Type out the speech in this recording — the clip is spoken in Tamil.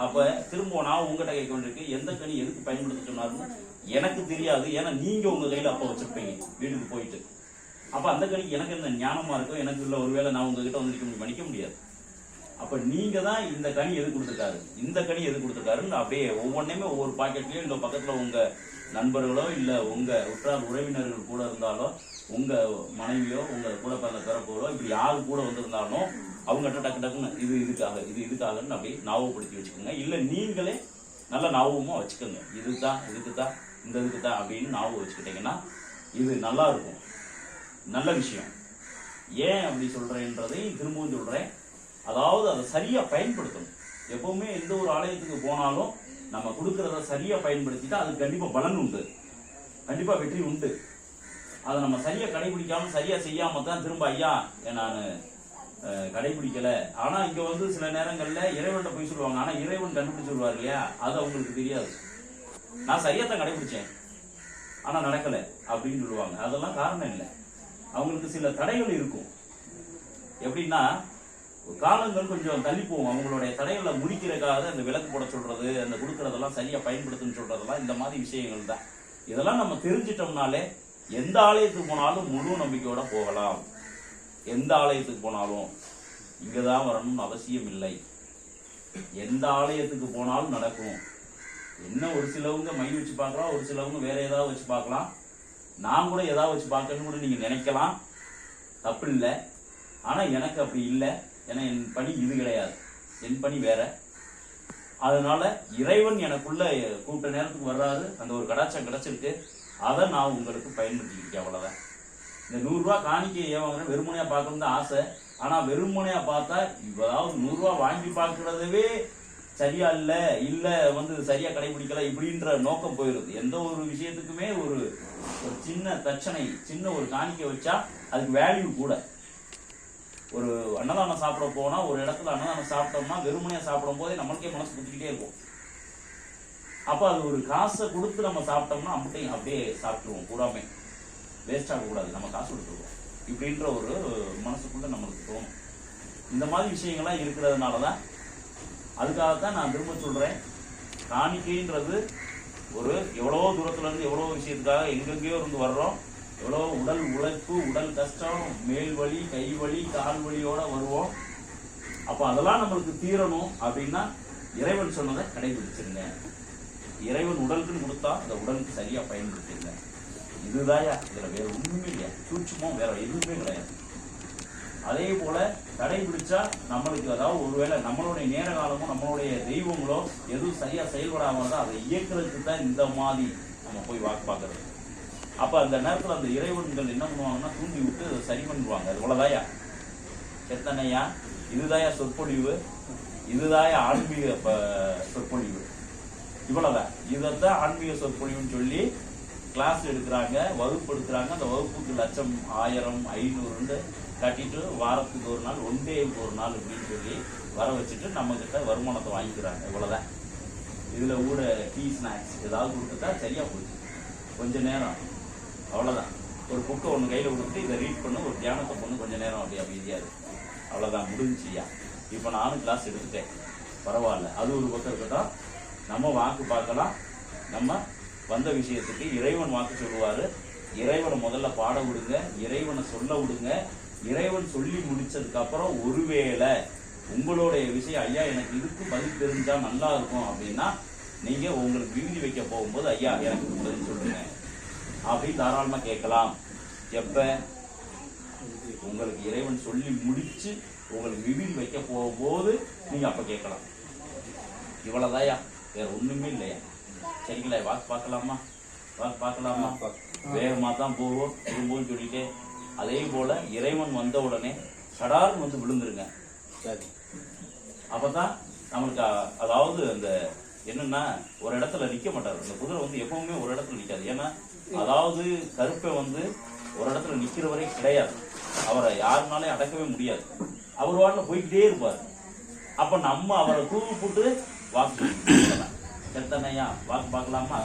அப்ப திரும்ப நான் உங்ககிட்ட கேட்க வேண்டியிருக்கு எந்த கனி எதுக்கு பயன்படுத்த சொன்னாருன்னு எனக்கு தெரியாது ஏன்னா நீங்க உங்க கையில அப்ப வச்சிருப்பீங்க வீட்டுக்கு போயிட்டு. அப்ப அந்த கனி எனக்கு என்ன ஞானமா இருக்கும் எனக்கு இல்ல ஒருவேளை நான் உங்ககிட்ட வந்து நிக்க முடியும்? முடியாது. அப்ப நீங்க தான் இந்த கனி எது கொடுத்துருக்காரு? இந்த கனி எது கொடுத்துருக்காருன்னு அப்படியே ஒவ்வொன்றையுமே ஒவ்வொரு பாக்கெட்லயும் இல்ல பக்கத்துல உங்க நண்பர்களோ இல்ல உங்க உற்றார் உறவினர்கள் கூட இருந்தாலோ உங்க மனைவியோ உங்க கூட பிறந்த பிறப்போரோ இப்படி யாரு கூட வந்திருந்தாலும் அவங்ககிட்ட டக்கு டக்குன்னு இது இதுக்காக இது இதுக்காகன்னு அப்படி ஞாபகப்படுத்தி வச்சுக்கோங்க. இல்லை நீங்களே நல்ல ஞாபகமா வச்சுக்கோங்க. இதுதான் இதுக்கு தான் இந்த இதுக்கு தான் அப்படின்னு ஞாபகம் வச்சுக்கிட்டீங்கன்னா இது நல்லா இருக்கும். நல்ல விஷயம். ஏன் அப்படி சொல்றேன்றதை திரும்பவும் சொல்றேன். அதாவது அதை சரியா பயன்படுத்தணும். எப்பவுமே எந்த ஒரு ஆலயத்துக்கு போனாலும் நம்ம கொடுக்கறத சரியா பயன்படுத்திட்டு அது கண்டிப்பா பலன் உண்டு. கண்டிப்பா வெற்றி உண்டு. அதை நம்ம சரியா கடைபிடிக்காம சரியா செய்யாம தான் திரும்ப ஐயா நான் கடைபிடிக்கல. ஆனா இங்க வந்து சில நேரங்கள்ல இறைவன்கிட்ட போய் சொல்லுவாங்க. ஆனா இறைவன் கண்டுபிடிச்சு சொல்லுவார் இல்லையா? அது அவங்களுக்கு தெரியாது. நான் சரியாக தான் கடைபிடிச்சேன். ஆனா நடக்கல அப்படின்னு சொல்லுவாங்க. அதெல்லாம் காரணம் இல்லை. அவங்களுக்கு சில தடைகள் இருக்கும். எப்படின்னா காலங்கள் கொஞ்சம் தள்ளி போகும் அவங்களுடைய தடைகளை முடிக்கிறதுக்காக அந்த விளக்கு போட சொல்றது அந்த கொடுக்கறதெல்லாம் சரியா பயன்படுத்துன்னு சொல்றதெல்லாம் இந்த மாதிரி விஷயங்கள் தான். இதெல்லாம் நம்ம தெரிஞ்சிட்டோம்னாலே எந்த ஆலயத்துக்கு போனாலும் முழு நம்பிக்கையோட போகலாம். எந்த ஆலயத்துக்கு போனாலும் இங்கதான் வரணும்னு அவசியம் இல்லை. எந்த ஆலயத்துக்கு போனாலும் நடக்கும். என்ன ஒரு சிலவங்க மை வச்சு பார்க்கலாம் ஒரு சிலவங்க வேற ஏதாவது வச்சு பார்க்கலாம். நான் கூட ஏதாவது வச்சு பார்க்கணும்னு கூட நீங்க நினைக்கலாம். தப்பு இல்லை. ஆனா எனக்கு அப்படி இல்லை. ஏன்னா என் பணி இது கிடையாது. என் பணி வேற. அதனால இறைவன் எனக்குள்ள கூப்பிட்ட நேரத்துக்கு வர்றாரு. அந்த ஒரு கடாச்சம் கிடைச்சிருக்கு. அதை நான் உங்களுக்கு பயன்படுத்திக்கிட்டேன் அவ்வளோதான் இந்த நூறுரூவா காணிக்கை ஏன் வாங்குறேன் வெறுமனையா தான் ஆசை. ஆனால் வெறுமனையாக பார்த்தா அதாவது நூறுரூவா வாங்கி பார்க்கறதவே சரியா இல்லை இல்லை வந்து சரியாக கடைபிடிக்கல இப்படின்ற நோக்கம் போயிருது. எந்த ஒரு விஷயத்துக்குமே ஒரு ஒரு சின்ன தட்சணை சின்ன ஒரு காணிக்கை வச்சா அதுக்கு வேல்யூ கூட. ஒரு அன்னதானம் சாப்பிட போனால் ஒரு இடத்துல அன்னதானம் சாப்பிட்டோம்னா வெறுமனையாக சாப்பிடும் போதே நம்மளுக்கே மனசு குத்திக்கிட்டே இருக்கும். அப்ப அது ஒரு காசை கொடுத்து நம்ம சாப்பிட்டோம்னா அப்படியே அப்படியே சாப்பிட்டுருவோம் கூடாமே வேஸ்ட் ஆகக்கூடாது நம்ம காசு கொடுத்துருவோம். இப்படின்ற ஒரு மனசுக்குள்ள நம்மளுக்கு தோணும். இந்த மாதிரி விஷயங்கள்லாம் இருக்கிறதுனால தான் அதுக்காக தான் நான் திரும்ப சொல்றேன். காணிக்கைன்றது ஒரு எவ்வளோ தூரத்துல இருந்து விஷயத்துக்காக எங்கெங்கேயோ இருந்து வர்றோம். எவ்வளோ உடல் உழைப்பு உடல் கஷ்டம் மேல் வலி கை வலி கால் வலியோட வருவோம். அப்போ அதெல்லாம் நம்மளுக்கு தீரணும் அப்படின்னா இறைவன் சொன்னதை கடைபிடிச்சிருங்க. இறைவன் உடலுக்குன்னு கொடுத்தா அந்த உடலுக்கு சரியா பயன்படுத்திருங்க இதுதாயா இதுல வேற ஒண்ணுமே இல்லையா? சூட்சமும் வேற எதுவுமே கிடையாது. அதே போல கடைபிடிச்சா நம்மளுக்கு அதாவது ஒருவேளை நம்மளுடைய நேர காலமும் நம்மளுடைய தெய்வங்களோ எதுவும் சரியா செயல்படாம அதை இயக்கிறதுக்கு தான் இந்த மாதிரி நம்ம போய் வாக்கு பார்க்கறது. அப்ப அந்த நேரத்துல அந்த இறைவன்கள் என்ன பண்ணுவாங்கன்னா தூண்டி விட்டு அதை சரி பண்ணுவாங்க அது இவ்வளவுதாயா எத்தனையா இதுதாயா சொற்பொழிவு. இதுதாயா ஆன்மீக சொற்பொழிவு. இவ்வளவுதான். இதைத்தான் ஆன்மீக சொற்பொழிவுன்னு சொல்லி கிளாஸ் எடுக்கிறாங்க வகுப்பு எடுக்கிறாங்க அந்த வகுப்புக்கு லட்சம் ஆயிரம் ஐநூறுன்னு கட்டிட்டு வாரத்துக்கு ஒரு நாள் ஒன் டேவுக்கு ஒரு நாள் அப்படின்னு சொல்லி வர வச்சுட்டு நம்ம கிட்ட வருமானத்தை வாங்கிக்கிறாங்க. இவ்வளவுதான். இதுல கூட டீ ஸ்நாக்ஸ் ஏதாவது கொடுத்துட்டா சரியா போச்சு. கொஞ்ச நேரம். அவ்வளவுதான். ஒரு புக்கை ஒன்று கையில கொடுத்துட்டு இதை ரீட் பண்ணு ஒரு தியானத்தை பண்ணு கொஞ்ச நேரம் அப்படியே அமைதியா இருக்கு அவ்வளவுதான். முடிஞ்சியா இப்போ நானும் கிளாஸ் எடுத்துட்டேன். பரவாயில்ல. அது ஒரு பக்கம் இருக்கட்டும். நம்ம வாக்கு பார்க்கலாம் நம்ம வந்த விஷயத்துக்கு இறைவன் வாக்கு சொல்லுவார். இறைவனை முதல்ல பாட விடுங்க இறைவனை சொல்ல விடுங்க. இறைவன் சொல்லி முடிச்சதுக்கப்புறம் ஒருவேளை உங்களுடைய விஷயம் ஐயா எனக்கு இதுக்கு பதில் தெரிஞ்சா நல்லா இருக்கும் அப்படின்னா நீங்க உங்களுக்கு விருதி வைக்க போகும்போது ஐயா எனக்கு பதில் சொல்லுங்க அப்படின்னு தாராளமாக கேட்கலாம். எப்ப? உங்களுக்கு இறைவன் சொல்லி முடிச்சு உங்களுக்கு விவிதி வைக்க போகும்போது நீங்க அப்ப கேட்கலாம். இவ்வளவுதாயா வேற ஒண்ணுமே இல்லையா? சரிங்களா வாக்கு பார்க்கலாமா? வாக்கு பார்க்கலாமா? வேகமா தான் போவோம் திரும்பவும் சொல்லிட்டே. அதே போல இறைவன் வந்த உடனே சடார்னு வந்து விழுந்துருங்க. சரி. அப்பதான் நம்மளுக்கு அதாவது அந்த என்னன்னா ஒரு இடத்துல நிக்க மாட்டாரு. அந்த குதிரை வந்து எப்பவுமே ஒரு இடத்துல நிக்காது. ஏன்னா அதாவது கருப்பை வந்து ஒரு இடத்துல நிக்கிற வரை கிடையாது. அவரை யாருனாலே அடக்கவே முடியாது. அவர் வாட்டில் போய்க்கிட்டே இருப்பார். அப்ப நம்ம அவரை தூவி போட்டு வாக்கு செத்தனையா வாக்கு பார்க்கலாமா